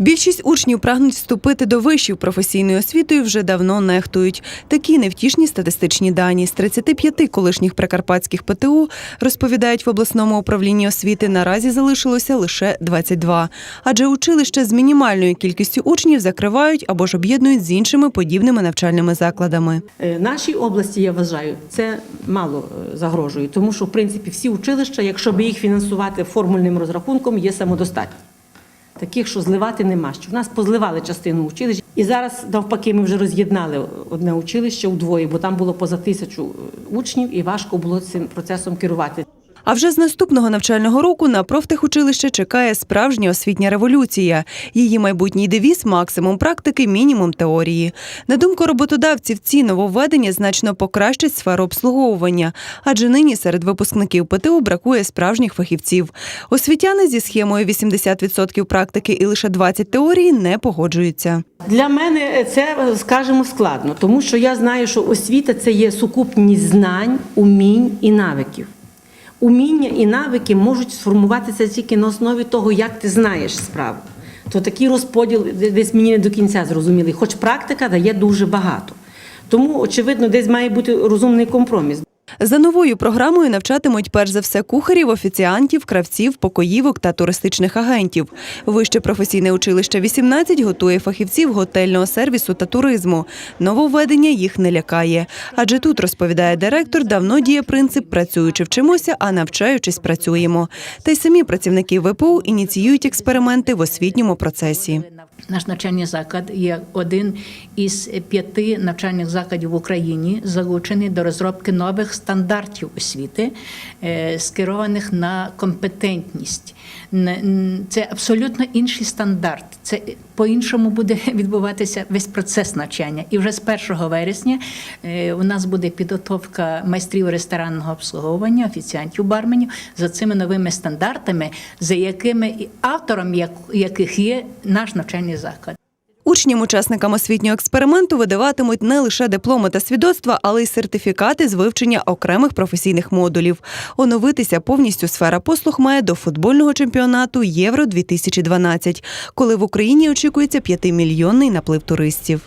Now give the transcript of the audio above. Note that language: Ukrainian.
Більшість учнів прагнуть вступити до вишів професійної освіти і вже давно нехтують. Такі невтішні статистичні дані з 35 колишніх прикарпатських ПТУ розповідають в обласному управлінні освіти. Наразі залишилося лише 22. Адже училища з мінімальною кількістю учнів закривають або ж об'єднують з іншими подібними навчальними закладами. Е, Нашій області, я вважаю, це мало е, загрожує, тому що в принципі всі училища, якщо би їх фінансувати формульним розрахунком, є самодостатні. Таких, що зливати нема. Що в нас позливали частину училищ, і зараз навпаки ми вже роз'єднали одне училище удвоє, бо там було поза тисячу е, учнів, і важко було цим процесом керувати. А вже з наступного навчального року на профтехучилище чекає справжня освітня революція. Її майбутній девіз максимум практики, мінімум теорії. На думку роботодавців, ці нововведення значно покращать сферу обслуговування, адже нині серед випускників ПТУ бракує справжніх фахівців. Освітяни зі схемою 80% практики і лише 20 теорії не погоджуються. Для мене це, скажімо, складно, тому що я знаю, що освіта це є сукупність знань, умінь і навиків. Уміння і навики можуть сформуватися тільки на основі того, як ти знаєш справу. То такий розподіл десь мені не до кінця зрозумілий, хоч практика дає дуже багато. Тому, очевидно, десь має бути розумний компроміс. За новою програмою навчатимуть перш за все кухарів, офіціантів, кравців, покоївок та туристичних агентів. Вище професійне училище 18 готує фахівців готельного сервісу та туризму. Нововведення їх не лякає. Адже тут, розповідає директор, давно діє принцип працюючи вчимося, а навчаючись працюємо. Та й самі працівники ВПУ ініціюють експерименти в освітньому процесі. Наш навчальний заклад є один із п'яти навчальних закладів в Україні, залучений до розробки нових стандартів освіти, е, скерованих на компетентність. Це абсолютно інший стандарт. Це по-іншому буде відбуватися весь процес навчання. І вже з 1 вересня е, у нас буде підготовка майстрів ресторанного обслуговування, офіціантів, барменів за цими новими стандартами, за якими автором яких є наш навчальний заклад. Учням-учасникам освітнього експерименту видаватимуть не лише дипломи та свідоцтва, але й сертифікати з вивчення окремих професійних модулів. Оновитися повністю сфера послуг має до футбольного чемпіонату Євро 2012 коли в Україні очікується 5-мільйонний наплив туристів.